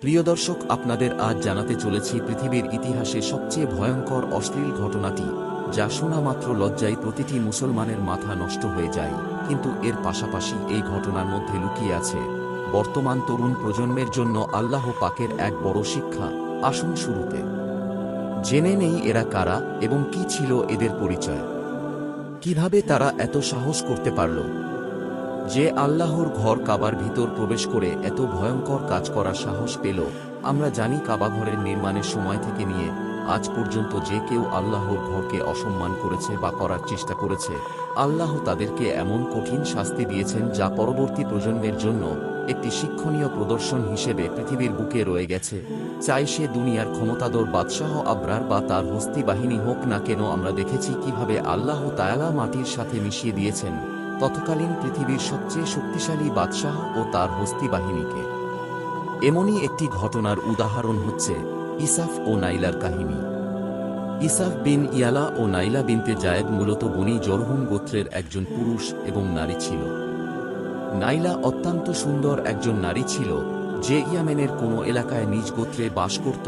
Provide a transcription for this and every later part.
প্রিয় দর্শক, আপনাদের আজ জানাতে চলেছি পৃথিবীর ইতিহাসে সবচেয়ে ভয়ঙ্কর, অশ্লীল ঘটনাটি, যা শোনা মাত্র লজ্জায় প্রতিটি মুসলমানের মাথা নষ্ট হয়ে যায়। কিন্তু এর পাশাপাশি এই ঘটনার মধ্যে লুকিয়ে আছে বর্তমান তরুণ প্রজন্মের জন্য আল্লাহ পাকের এক বড় শিক্ষা। আসুন শুরুতে। জেনে নেই এরা কারা এবং কি ছিল এদের পরিচয়। কীভাবে তারা এত সাহস করতে পারল? যে আল্লাহর ঘর কাবার ভিতর প্রবেশ করে এত ভয়ঙ্কর কাজ করার সাহস পেল, আমরা জানি কাবা ঘরের নির্মাণের সময় থেকে নিয়ে আজ পর্যন্ত যে কেউ আল্লাহর ঘরকে অসম্মান করেছে বা করার চেষ্টা করেছে, আল্লাহ তাদেরকে এমন কঠিন শাস্তি দিয়েছেন যা পরবর্তী প্রজন্মের জন্য একটি শিক্ষণীয় প্রদর্শন হিসেবে পৃথিবীর বুকে রয়ে গেছে। চাই সে দুনিয়ার ক্ষমতাদর বাদশাহ আবরার বা তার হস্তি বাহিনী হোক না কেন, আমরা দেখেছি কীভাবে আল্লাহ তায়ালা মাটির সাথে মিশিয়ে দিয়েছেন। তৎকালীন পৃথিবীর সবচেয়ে শক্তিশালী বাদশাহ ও তার হস্তি বাহিনীকে। এমনই একটি ঘটনার উদাহরণ হচ্ছে ইসাফ ও নাইলার কাহিনী। ইসাফ বিন ইয়ালা ও নাইলা বিনতে জায়েদ মূলত বনি জরহুম গোত্রের একজন পুরুষ এবং নারী ছিল। নাইলা অত্যন্ত সুন্দর একজন নারী ছিল যে ইয়ামেনের কোনো এলাকায় নিজ গোত্রে বাস করত।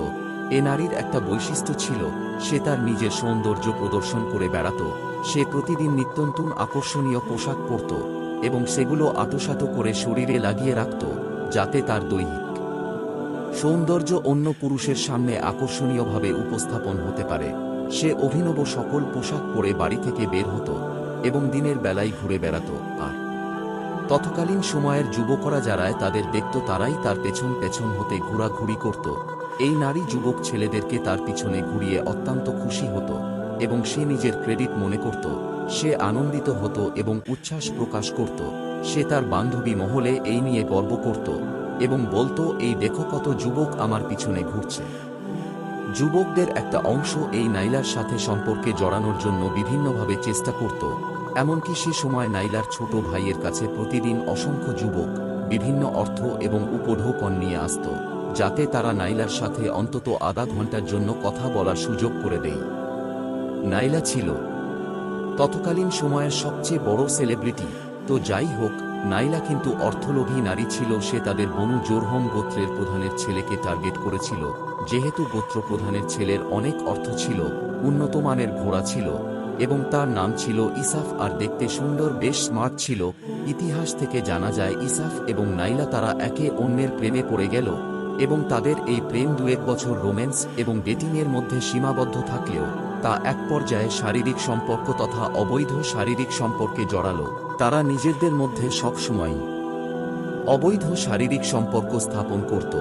এ নারীর একটা বৈশিষ্ট্য ছিল, সে তার নিজের সৌন্দর্য প্রদর্শন করে বেড়াত। সে প্রতিদিন নিত্যন্তন আকর্ষণীয় পোশাক পরত এবং সেগুলো আটোসাটো করে শরীরে লাগিয়ে রাখত, যাতে তার দৈহিক সৌন্দর্য অন্য পুরুষের সামনে আকর্ষণীয়ভাবে উপস্থাপন হতে পারে। সে অভিনব সকল পোশাক পরে বাড়ি থেকে বের হতো এবং দিনের বেলায় ঘুরে বেড়াত। আর তৎকালীন সময়ের যুবকরা যারায় তাদের দেখত তারাই তার পেছন পেছন হতে ঘোরাঘুরি করত। এই নারী যুবক ছেলেদেরকে তার পিছনে ঘুরিয়ে অত্যন্ত খুশি হতো। এবং সে নিজের ক্রেডিট মনে করত, সে আনন্দিত হতো এবং উচ্ছ্বাস প্রকাশ করত, সে তার বান্ধবী মহলে এই নিয়ে গর্ব করত এবং বলতো, এই দেখো কত যুবক আমার পিছনে ঘুরছে। যুবকদের একটা অংশ এই নাইলার সাথে সম্পর্কে জড়ানোর জন্য বিভিন্নভাবে চেষ্টা করত, এমনকি সে সময় নাইলার ছোট ভাইয়ের কাছে প্রতিদিন অসংখ্য যুবক, বিভিন্ন অর্থ এবং উপঢৌকন নিয়ে আসত, যাতে তারা নাইলার সাথে অন্তত আধা ঘণ্টার জন্য কথা বলার সুযোগ করে দেয়। নাইলা ছিল। তৎকালীন সময়ের সবচেয়ে বড় সেলিব্রিটি। তো যাই হোক, নাইলা কিন্তু অর্থলোভী নারী ছিল, সে তাদের বনু জোরহম গোত্রের প্রধানের ছেলেকে টার্গেট করেছিল। যেহেতু গোত্র প্রধানের ছেলের অনেক অর্থ ছিল, উন্নত মানের ঘোড়া ছিল এবং তার নাম ছিল ইসাফ আর দেখতে সুন্দর, বেশ স্মার্ট ছিল। ইতিহাস থেকে জানা যায়, ইসাফ এবং নাইলা তারা একে অন্যের প্রেমে পড়ে গেল এবং তাদের এই প্রেম দু এক বছর রোম্যান্স এবং ডেটিংয়ের মধ্যে সীমাবদ্ধ থাকলেও তা এক পর্যায়ে শারীরিক সম্পর্ক তথা অবৈধ শারীরিক সম্পর্কে জড়ালো। তারা নিজেদের মধ্যে সবসময় অবৈধ শারীরিক সম্পর্ক স্থাপন করত।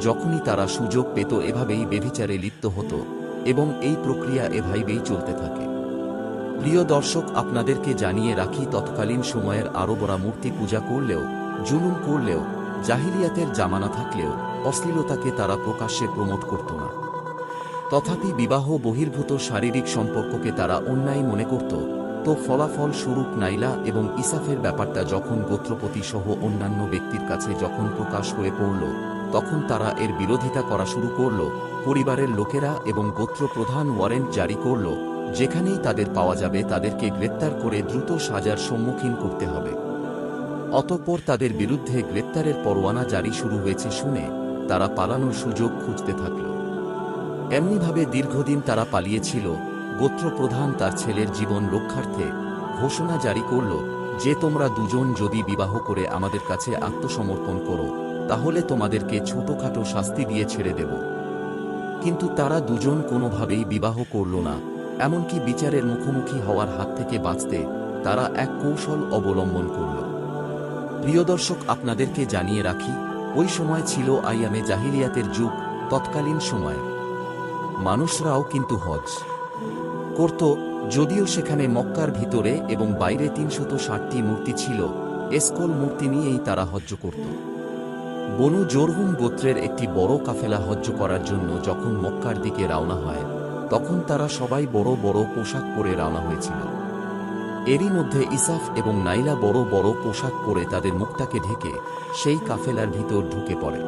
যখনই তারা সুযোগ পেত, এভাবেই বেভিচারে লিপ্ত হতো এবং এই প্রক্রিয়া এভাবেই চলতে থাকে। প্রিয় দর্শক, আপনাদেরকে জানিয়ে রাখি, তৎকালীন সময়ের আরবরা মূর্তি পূজা করলেও, জুলুম করলেও, জাহিলিয়াতের জামানা থাকলেও, অশ্লীলতাকে তারা প্রকাশ্যে প্রমোট করত না। তথাপি বিবাহ বহির্ভূত শারীরিক সম্পর্ককে তারা অন্যায় মনে করত, তো ফলাফল স্বরূপ নাইলা এবং ইসাফের ব্যাপারটা যখন গোত্রপতি সহ অন্যান্য ব্যক্তির কাছে যখন প্রকাশ হয়ে পড়ল, তখন তারা এর বিরোধিতা করা শুরু করল, পরিবারের লোকেরা এবং গোত্র প্রধান ওয়ারেন্ট জারি করল, যেখানেই তাদের পাওয়া যাবে তাদেরকে গ্রেপ্তার করে দ্রুত সাজার সম্মুখীন করতে হবে। অতঃপর তাদের বিরুদ্ধে গ্রেপ্তারের পরোয়ানা জারি শুরু হয়েছে শুনে তারা পালানোর সুযোগ খুঁজতে থাকল। এমনিভাবে দীর্ঘদিন তারা পালিয়েছিল, গোত্রপ্রধান তার ছেলের জীবন রক্ষার্থে ঘোষণা জারি করল যে তোমরা দুজন যদি বিবাহ করে আমাদের কাছে আত্মসমর্পণ করো, তাহলে তোমাদেরকে ছোটখাটো শাস্তি দিয়ে ছেড়ে দেব। কিন্তু তারা দুজন কোনোভাবেই বিবাহ করল না, এমনকি বিচারের মুখোমুখি হওয়ার হাত থেকে বাঁচতে তারা এক কৌশল অবলম্বন করল। প্রিয় দর্শক, আপনাদেরকে জানিয়ে রাখি, ওই সময় ছিল আইয়ামে জাহিলিয়াতের যুগ, তৎকালীন সময়। মানুষরাও কিন্তু হজ করত, যদিও সেখানে মক্কার ভিতরে এবং বাইরে তিনশত ষাটটি মূর্তি ছিল, এসকল মূর্তি নিয়েই তারা হজ্জ করত। বনু জোরহুম গোত্রের একটি বড় কাফেলা হজ্জ করার জন্য যখন মক্কার দিকে রওনা হয়, তখন তারা সবাই বড় বড় পোশাক পরে রওনা হয়েছিল। এরই মধ্যে ইসাফ এবং নাইলা বড় বড় পোশাক পরে তাদের মুখটাকে ঢেকে সেই কাফেলার ভিতর ঢুকে পড়ে।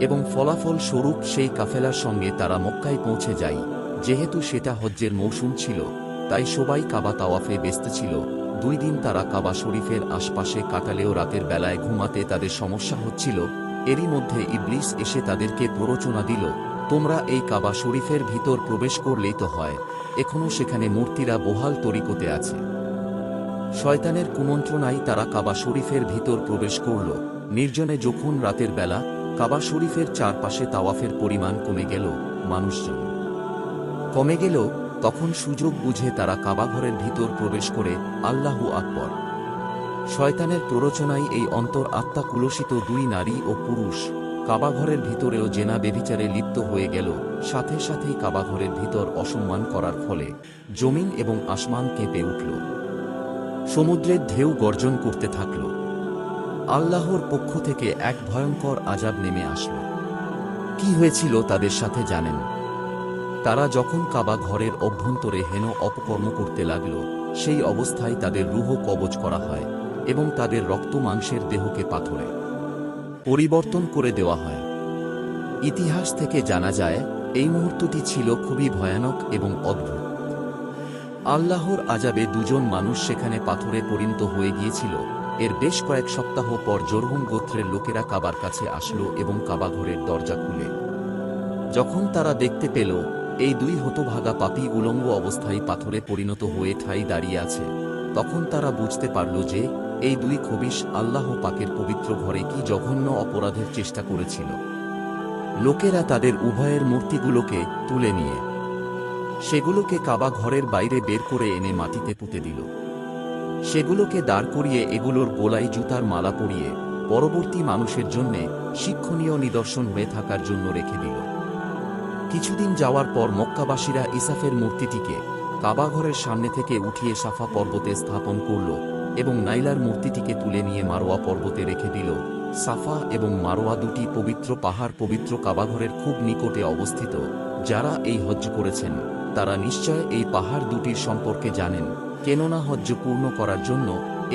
এবং ফলাফল স্বরূপ সেই কাফেলার সঙ্গে তারা মক্কায় পৌঁছে যায়। যেহেতু সেটা হজ্জের মৌসুম ছিল, তাই সবাই কাবা তাওয়াফে ব্যস্ত ছিল। দুই দিন তারা কাবা শরীফের আশপাশে কাটালেও রাতের বেলায় ঘুমাতে তাদের সমস্যা হচ্ছিল। এরই মধ্যে ইবলিস এসে তাদেরকে প্ররোচনা দিল, তোমরা এই কাবা শরীফের ভিতর প্রবেশ করলেই তো হয়। এখনও সেখানে মূর্তিরা বহাল তরিকতে আছে। শয়তানের কুমন্ত্রণায় তারা কাবা শরীফের ভিতর প্রবেশ করল। নির্জনে যখন রাতের বেলা কাবা শরীফের চারপাশে তাওয়াফের পরিমাণ কমে গেল মানুষজন। কমে গেল, তখন সুযোগ বুঝে তারা কাবাঘরের ভিতর প্রবেশ করে আল্লাহু আকবর। শয়তানের প্ররোচনায় এই অন্তর আত্মা কুলসিত দুই নারী ও পুরুষ। কাবাঘরের ভিতরেও জেনা বেবিচারে লিপ্ত হয়ে গেল, সাথে সাথেই কাবাঘরের ভিতর অসম্মান করার ফলে জমিন এবং আসমান কেঁপে উঠল। সমুদ্রের ঢেউ গর্জন করতে থাকল। আল্লাহর পক্ষ থেকে এক ভয়ঙ্কর আজাব নেমে আসলো। কি হয়েছিল তাদের সাথে জানেন? তারা যখন কাবা ঘরের অভ্যন্তরে হেন অপকর্ম করতে লাগল, সেই অবস্থায় তাদের রুহ কবজ করা হয় এবং তাদের রক্ত মাংসের দেহকে পাথরে পরিবর্তন করে দেওয়া হয়। ইতিহাস থেকে জানা যায়, এই মুহূর্তটি ছিল খুবই ভয়ানক এবং অদ্ভুত। আল্লাহর আজাবে দুজন মানুষ সেখানে পাথরে পরিণত হয়ে গিয়েছিল। এর বেশ কয়েক সপ্তাহ পর জোরহুম গোত্রের লোকেরা কাবার কাছে আসলো এবং কাবাঘরের দরজা খুলে। যখন তারা দেখতে পেল, এই দুই হতভাগা পাপী উলঙ্গ অবস্থায় পাথরে পরিণত হয়ে ঠাই দাঁড়িয়ে আছে, তখন তারা বুঝতে পারল যে, এই দুই খবিশ আল্লাহ পাকের পবিত্র ঘরে কি জঘন্য অপরাধের চেষ্টা করেছিল। লোকেরা তাদের উভয়ের মূর্তিগুলোকে তুলে নিয়ে, সেগুলোকে কাবা ঘরের বাইরে বের করে এনে মাটিতে পুঁতে দিল। সেগুলোকে দাঁড় করিয়ে এগুলোর গোলায় জুতার মালা পরিয়ে পরবর্তী মানুষের জন্যে শিক্ষণীয় নিদর্শন হয়ে থাকার জন্য রেখে দিল। কিছুদিন যাওয়ার পর মক্কাবাসীরা ইসাফের মূর্তিটিকে কাবাঘরের সামনে থেকে উঠিয়ে সাফা পর্বতে স্থাপন করল এবং নাইলার মূর্তিটিকে তুলে নিয়ে মারোয়া পর্বতে রেখে দিল। সাফা এবং মারোয়া দুটি পবিত্র পাহাড় পবিত্র কাবাঘরের খুব নিকটে অবস্থিত। যারা এই হজ্জ করেছেন, তারা নিশ্চয় এই পাহাড় দুটির সম্পর্কে জানেন। কেননা হজ্জ পূর্ণ করার জন্য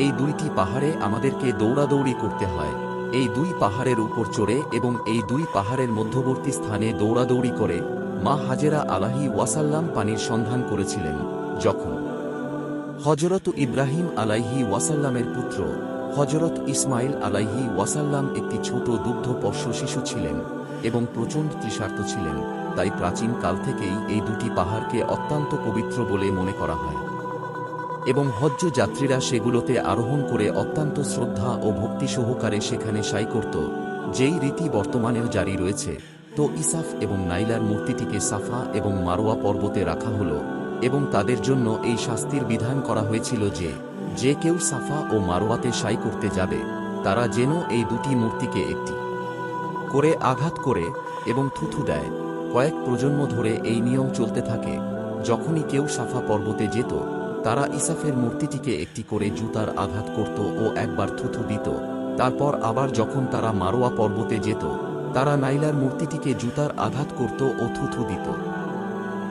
এই দুইটি পাহাড়ে আমাদেরকে দৌড়াদৌড়ি করতে হয়। এই দুই পাহাড়ের উপর চড়ে এবং এই দুই পাহাড়ের মধ্যবর্তী স্থানে দৌড়াদৌড়ি করে মা হাজেরা আলাহি ওয়াসাল্লাম পানির সন্ধান করেছিলেন, যখন হজরত ইব্রাহিম আলাইহি ওয়াসাল্লামের পুত্র হজরত ইসমাইল আলাইহি ওয়াসাল্লাম একটি ছোট দুগ্ধ দুগ্ধপর্ষ শিশু ছিলেন এবং প্রচণ্ড তৃষার্ত ছিলেন, তাই প্রাচীন কাল থেকেই এই দুটি পাহাড়কে অত্যন্ত পবিত্র বলে মনে করা হয়। এবং হজ্জ যাত্রীরা সেগুলোতে আরোহণ করে অত্যন্ত শ্রদ্ধা ও ভক্তি সহকারে সেখানে সাই করত, যেই রীতি বর্তমানেও জারি রয়েছে। তো ইসাফ এবং নাইলার মূর্তিটিকে সাফা এবং মারোয়া পর্বতে রাখা হল এবং তাদের জন্য এই শাস্তির বিধান করা হয়েছিল যে যে কেউ সাফা ও মারোয়াতে সাই করতে যাবে, তারা যেন এই দুটি মূর্তিকে একটি করে আঘাত করে এবং থুথু দেয়। কয়েক প্রজন্ম ধরে এই নিয়ম চলতে থাকে। যখনই কেউ সাফা পর্বতে যেত তারা ইসাফের মূর্তিটিকে একটি করে জুতার আঘাত করত ও একবার থুথু দিত। তারপর আবার যখন তারা মারোয়া পর্বতে যেত, তারা নাইলার মূর্তিটিকে জুতার আঘাত করত ও থুথু দিত।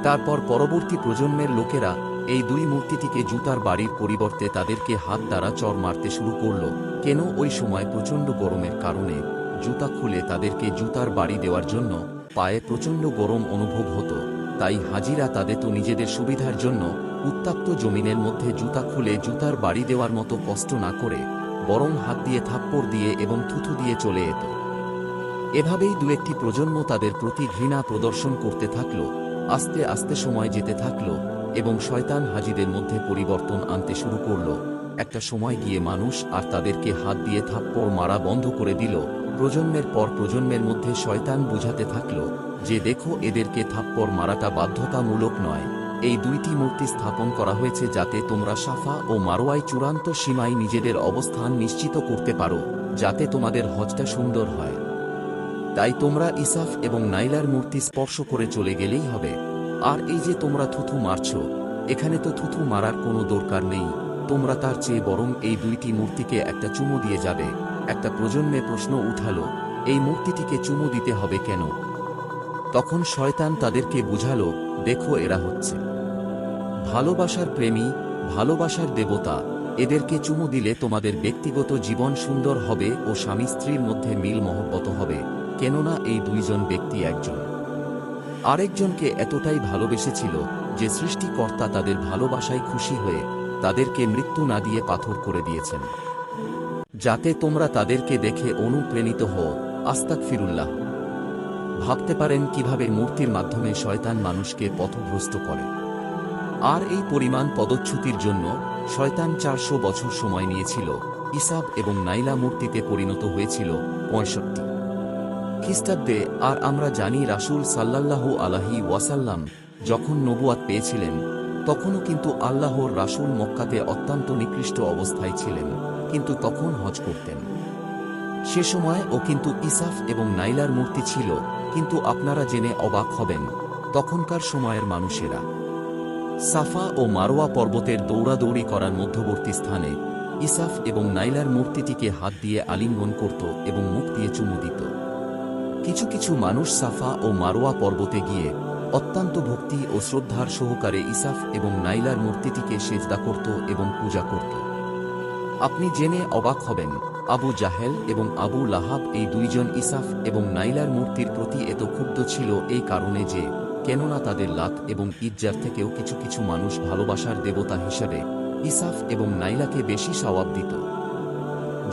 তারপর পরবর্তী প্রজন্মের লোকেরা এই দুই মূর্তিটিকে জুতার বাড়ির পরিবর্তে তাদেরকে হাত দ্বারা চর মারতে শুরু করল। কেন ওই সময় প্রচণ্ড গরমের কারণে জুতা খুলে তাদেরকে জুতার বাড়ি দেওয়ার জন্য পায়ে প্রচণ্ড গরম অনুভব হতো। তাই হাজিরা তাদের তো নিজেদের সুবিধার জন্য উত্তাপ্ত জমিনের মধ্যে জুতা খুলে জুতার বাড়ি দেওয়ার মতো কষ্ট না করে বরং হাত দিয়ে থাপ্পড় দিয়ে এবং থুথু দিয়ে চলে যেত এভাবেই দু একটি প্রজন্ম তাদের প্রতি ঘৃণা প্রদর্শন করতে থাকল, আস্তে আস্তে সময় যেতে থাকল এবং শয়তান হাজিদের মধ্যে পরিবর্তন আনতে শুরু করল। একটা সময় গিয়ে মানুষ আর তাদেরকে হাত দিয়ে থাপ্পড় মারা বন্ধ করে দিল। প্রজন্মের পর প্রজন্মের মধ্যে শয়তান বুঝাতে থাকল যে দেখো এদেরকে থাপ্পড় মারাটা বাধ্যতামূলক নয়। এই দুইটি মূর্তি স্থাপন করা হয়েছে যাতে তোমরা সাফা ও মারোয়াই চূড়ান্ত সীমায় নিজেদের অবস্থান নিশ্চিত করতে পারো, যাতে তোমাদের হজটা সুন্দর হয়। তাই তোমরা ইসাফ এবং নাইলার মূর্তি স্পর্শ করে চলে গেলেই হবে। আর এই যে তোমরা থুথু মারছ, এখানে তো থুথু মারার কোনো দরকার নেই। তোমরা তার চেয়ে বরং এই দুইটি মূর্তিকে একটা চুমু দিয়ে যাবে। একটা প্রজন্মে প্রশ্ন উঠালো, এই মূর্তিটিকে চুমু দিতে হবে কেন? তখন শয়তান তাদেরকে বুঝালো দেখো এরা হচ্ছে। ভালোবাসার প্রেমী, ভালোবাসার দেবতা, এদেরকে চুমু দিলে তোমাদের ব্যক্তিগত জীবন সুন্দর হবে ও স্বামী স্ত্রীর মধ্যে মিল মহব্বত হবে, কেননা এই দুইজন ব্যক্তি একজন। আরেকজনকে এতটাই ভালোবেসেছিল যে সৃষ্টিকর্তা তাদের ভালোবাসায় খুশি হয়ে তাদেরকে মৃত্যু না দিয়ে পাথর করে দিয়েছেন। যাতে তোমরা তাদেরকে দেখে অনুপ্রেণিত হও। আস্তাক ফিরুল্লাহ ভাবতে পারেন কীভাবে মূর্তির মাধ্যমে শয়তান মানুষকে পথভ্রষ্ট করে। আর এই পরিমাণ পদচ্যুতির জন্য শয়তান চারশো বছর সময় নিয়েছিল, ইসাব এবং নাইলা মূর্তিতে পরিণত হয়েছিল পঁয়ষট্টি। খ্রিস্টাব্দে আর আমরা জানি রাসূল সাল্লাল্লাহু আলাহি ওয়াসাল্লাম যখন নবুয়াত পেয়েছিলেন, তখনও কিন্তু আল্লাহর রাসূল মক্কাতে অত্যন্ত নিকৃষ্ট অবস্থায় ছিলেন, কিন্তু তখন হজ করতেন। সে সময় ও কিন্তু ইসাফ এবং নাইলার মূর্তি ছিল, কিন্তু আপনারা জেনে অবাক হবেন, তখনকার সময়ের মানুষেরা। সাফা ও মারোয়া পর্বতের দৌড়াদৌড়ি করার মধ্যবর্তী স্থানে, ইসাফ এবং নাইলার মূর্তিটিকে হাত দিয়ে আলিঙ্গন করত এবং মুখ দিয়ে চুমু দিত। কিছু কিছু মানুষ সাফা ও মারোয়া পর্বতে গিয়ে অত্যন্ত ভক্তি ও শ্রদ্ধার সহকারে ইসাফ এবং নাইলার মূর্তিটিকে সেজদা করত এবং পূজা করত। আপনি জেনে অবাক হবেন আবু জাহেল এবং আবু লাহাব এই দুইজন ইসাফ এবং নাইলার মূর্তির প্রতি এত ক্ষুব্ধ ছিল এই কারণে যে, কেননা তাদের লাত এবং ইজ্জার থেকেও কিছু কিছু মানুষ ভালোবাসার দেবতা হিসেবে ইসাফ এবং নাইলাকে বেশি সওয়াব দিত।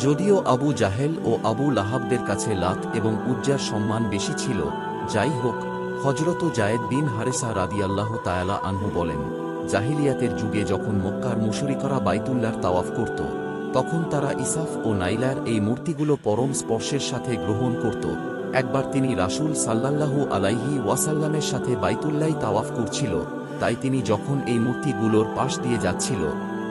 যদিও আবু জাহেল ও আবু লাহাবদের কাছে লাত এবং উজ্জার সম্মান বেশি ছিল, যাই হোক হজরত জায়েদ বিন হারেসা রাদিয়াল্লাহ তায়ালা আনহু বলেন, জাহিলিয়াতের যুগে যখন মক্কার মুশরিকরা বাইতুল্লার তাওয়াফ করত তখন তারা ইসাফ ও নাইলার এই মূর্তিগুলো পরম স্পর্শের সাথে গ্রহণ করত। একবার তিনি রাসূল সাল্লাল্লাহু আলাইহি ওয়াসাল্লামের সাথে বাইতুল্লাই তাওয়াফ করছিল। তাই তিনি যখন এই মূর্তিগুলোর পাশ দিয়ে যাচ্ছিল,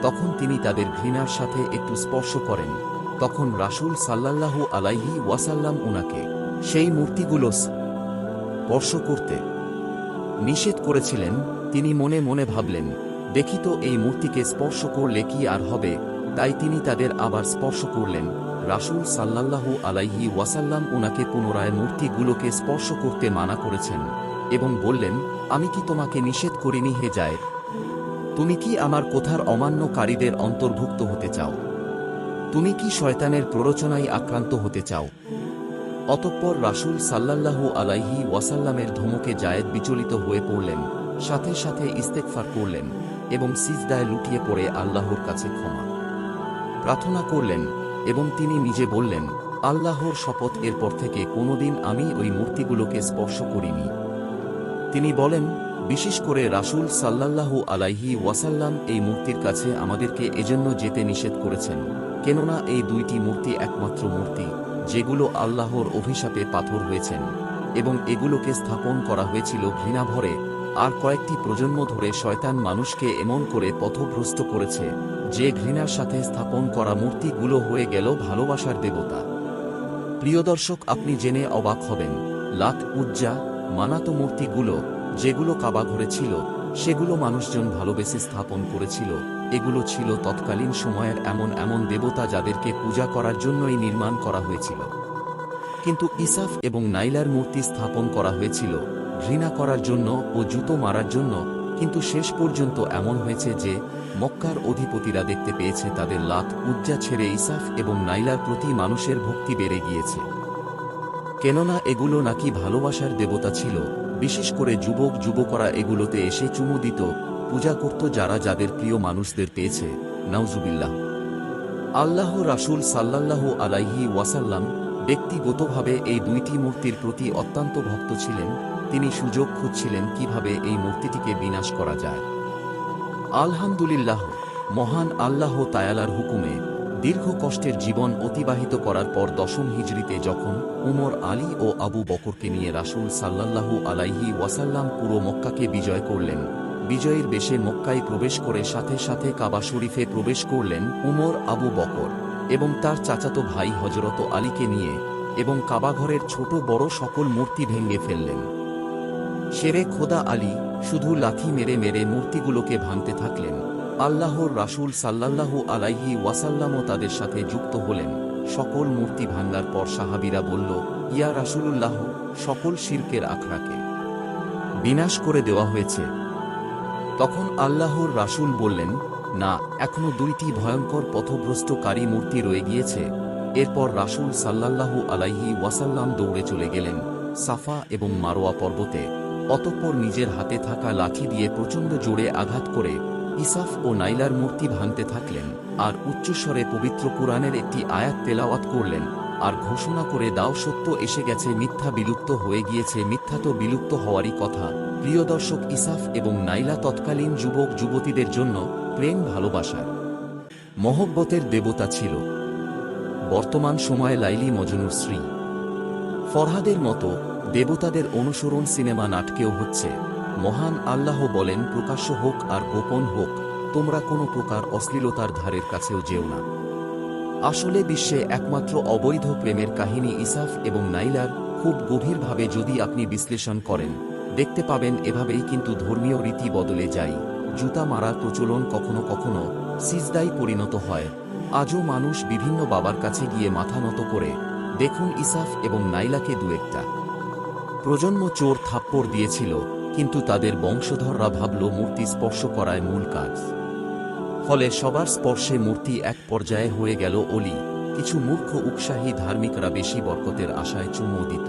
তখন তিনি তাদের ঘৃণার সাথে একটু স্পর্শ করেন। তখন রাসূল সাল্লাল্লাহু আলাইহি ওয়াসাল্লাম উনাকে সেই মূর্তিগুলো স্পর্শ করতে নিষেধ করেছিলেন। তিনি মনে মনে ভাবলেন, দেখি তো এই মূর্তিকে স্পর্শ করলে কি আর হবে? তাই তিনি তাদের আবার স্পর্শ করলেন। রাসূল সাল্লাল্লাহু আলাইহি ওয়াসাল্লাম উনাকে পুনরায় মূর্তিগুলোকে স্পর্শ করতে মানা করেছেন এবং বললেন, আমি কি তোমাকে নিষেধ করিনি হে যায় তুমি কি আমার কথার অমান্যকারীদের অন্তর্ভুক্ত হতে চাও? তুমি কি শয়তানের প্ররোচনায় আক্রান্ত হতে চাও? অতঃপর রাসূল সাল্লাল্লাহু আলাইহি ওয়াসাল্লামের ধমকে জায়েদ বিচলিত হয়ে পড়লেন, সাথে সাথে ইস্তেকফার করলেন এবং সিজদায় লুটিয়ে পড়ে আল্লাহর কাছে ক্ষমা। প্রার্থনা করলেন এবং তিনি নিজে বললেন, আল্লাহর শপথ এরপর থেকে কোনোদিন আমি ওই মূর্তিগুলোকে স্পর্শ করিনি। তিনি বলেন, বিশেষ করে রাসূল সাল্লাল্লাহু আলাইহি ওয়াসাল্লাম এই মূর্তির কাছে আমাদেরকে এজন্য যেতে নিষেধ করেছেন, কেননা এই দুইটি মূর্তি একমাত্র মূর্তি, যেগুলো আল্লাহর অভিশাপে পাথর হয়েছেন, এবং এগুলোকে স্থাপন করা হয়েছিল ঘৃণাভরে আর কয়েকটি প্রজন্ম ধরে শয়তান মানুষকে এমন করে পথভ্রষ্ট করেছে। যে ঘৃণার সাথে স্থাপন করা মূর্তিগুলো হয়ে গেল ভালোবাসার দেবতা। প্রিয় দর্শক, আপনি জেনে অবাক হবেন, লাত, উজ্জা, মানাতো মূর্তিগুলো, যেগুলো কাবাঘরে ছিল, সেগুলো মানুষজন ভালোবেসে স্থাপন করেছিল। এগুলো ছিল তৎকালীন সময়ের এমন এমন দেবতা যাদেরকে পূজা করার জন্যই নির্মাণ করা হয়েছিল। কিন্তু ইসাফ এবং নাইলার মূর্তি স্থাপন করা হয়েছিল, ঘৃণা করার জন্য ও জুতো মারার জন্য, কিন্তু শেষ পর্যন্ত এমন হয়েছে যে মক্কার অধিপতিরা দেখতে পেয়েছে তাদের লাত উজ্জা ছেড়ে ইসাফ এবং নাইলার প্রতি মানুষের ভক্তি বেড়ে গিয়েছে। কেননা এগুলো নাকি ভালোবাসার দেবতা ছিল, বিশেষ করে যুবক যুবকরা এগুলোতে এসে চুমু দিত, পূজা করত যারা যাদের প্রিয় মানুষদের পেয়েছে, নাউজুবিল্লাহ। আল্লাহ রাসূল সাল্লাল্লাহু আলাইহি ওয়াসাল্লাম ব্যক্তিগতভাবে এই দুইটি মূর্তির প্রতি অত্যন্ত ভক্ত ছিলেন, তিনি সুযোগ খুঁজছিলেন কীভাবে এই মূর্তিটিকে বিনাশ করা যায়। আলহামদুলিল্লাহ, মহান আল্লাহ তায়ালার হুকুমে দীর্ঘ কষ্টের জীবন অতিবাহিত করার পর দশম হিজড়িতে যখন উমর আলী ও আবু বকরকে নিয়ে রাসূল সাল্লাল্লাহু আলাইহি ওয়াসাল্লাম পুরো মক্কাকে বিজয় করলেন, বিজয়ের বেশে মক্কায় প্রবেশ করে সাথে সাথে কাবা শরীফে প্রবেশ করলেন উমর আবু বকর এবং তার চাচাতো ভাই হজরত আলীকে নিয়ে এবং কাবাঘরের ছোট বড় সকল মূর্তি ভেঙে ফেললেন। শেরে খোদা আলী শুধু লাথি মেরে মেরে মূর্তিগুলোকে ভাঙতে থাকলেন। আল্লাহর রাসূল সাল্লাল্লাহু আলাইহি ওয়াসাল্লামও তাদের সাথে যুক্ত হলেন। সকল মূর্তি ভাঙ্গার পর সাহাবীরা বলল, ইয়া রাসূলুল্লাহ, সকল শিরকের আখড়াকে বিনাশ করে দেওয়া হয়েছে। তখন আল্লাহর রাসূল বললেন, না, এখনও দুইটি ভয়ঙ্কর পথভ্রষ্টকারী মূর্তি রয়ে গিয়েছে। এরপর রাসূল সাল্লাল্লাহু আলাইহি ওয়াসাল্লাম দৌড়ে চলে গেলেন সাফা এবং মারোয়া পর্বতে। অতঃপর নিজের হাতে থাকা লাঠি দিয়ে প্রচণ্ড জোরে আঘাত করে ইসাফ ও নাইলার মূর্তি ভাঙতে থাকলেন, আর উচ্চস্বরে পবিত্র কুরআনের একটি আয়াত তেলাওয়াত করলেন, আর ঘোষণা করে দাও সত্য এসে গেছে, মিথ্যা বিলুপ্ত হয়ে গিয়েছে, মিথ্যা তো বিলুপ্ত হওয়ারই কথা। প্রিয় দর্শক, ইসাফ এবং নাইলা তৎকালীন যুবক, যুবতীদের জন্য প্রেম ভালোবাসার মহব্বতের দেবতা ছিল। বর্তমান সময়ে লাইলি মজনুর শ্রী ফরহাদের মতো দেবতাদের অনুসরণ সিনেমা নাটকেও হচ্ছে। মহান আল্লাহ বলেন, প্রকাশ্য হোক আর গোপন হোক, তোমরা কোনো প্রকার অশ্লীলতার ধারের কাছেও যেও না। আসলে বিশ্বে একমাত্র অবৈধ প্রেমের কাহিনী ইসাফ এবং নাইলার খুব গভীরভাবে যদি আপনি বিশ্লেষণ করেন, দেখতে পাবেন এভাবেই কিন্তু ধর্মীয় রীতি বদলে যায়। জুতা মারার প্রচলন কখনো কখনো সিজদাই পরিণত হয়। আজও মানুষ বিভিন্ন বাবার কাছে গিয়ে মাথা নত করে, দেখুন ইসাফ এবং নাইলাকে দু একটা। প্রজন্ম চোর থাপ্পড় দিয়েছিল, কিন্তু তাদের বংশধররা ভাবল মূর্তি স্পর্শ করায় মূল কাজ। ফলে সবার স্পর্শে মূর্তি এক পর্যায়ে হয়ে গেল অলি। কিছু মূর্খ উৎসাহী ধার্মিকরা বেশি বরকতের আশায় চুমো দিত।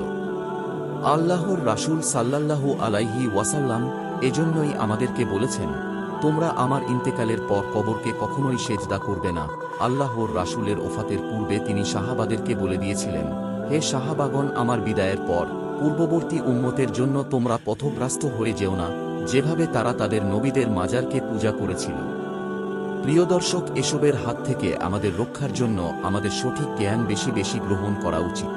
আল্লাহর রাসূল সাল্লাল্লাহু আলাইহি ওয়াসাল্লাম এজন্যই আমাদেরকে বলেছেন, তোমরা আমার ইন্তেকালের পর কবরকে কখনোই সেজদা করবে না। আল্লাহর রাসূলের ওফাতের পূর্বে তিনি সাহাবাদেরকে বলে দিয়েছিলেন, হে সাহাবাগণ, আমার বিদায়ের পর পূর্ববর্তী উম্মতের জন্য তোমরা পথভ্রাস্ত হয়ে যেও না, যেভাবে তারা তাদের নবীদের মাজারকে পূজা করেছিল। প্রিয় দর্শক, এসবের হাত থেকে আমাদের রক্ষার জন্য আমাদের সঠিক জ্ঞান বেশি বেশি গ্রহণ করা উচিত।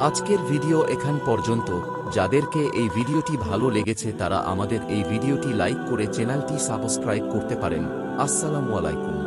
আজকের ভিডিও এখান পর্যন্ত। যাদেরকে এই ভিডিওটি ভালো লেগেছে তারা আমাদের এই ভিডিওটি লাইক করে চ্যানেলটি সাবস্ক্রাইব করতে পারেন। আসসালামু আলাইকুম।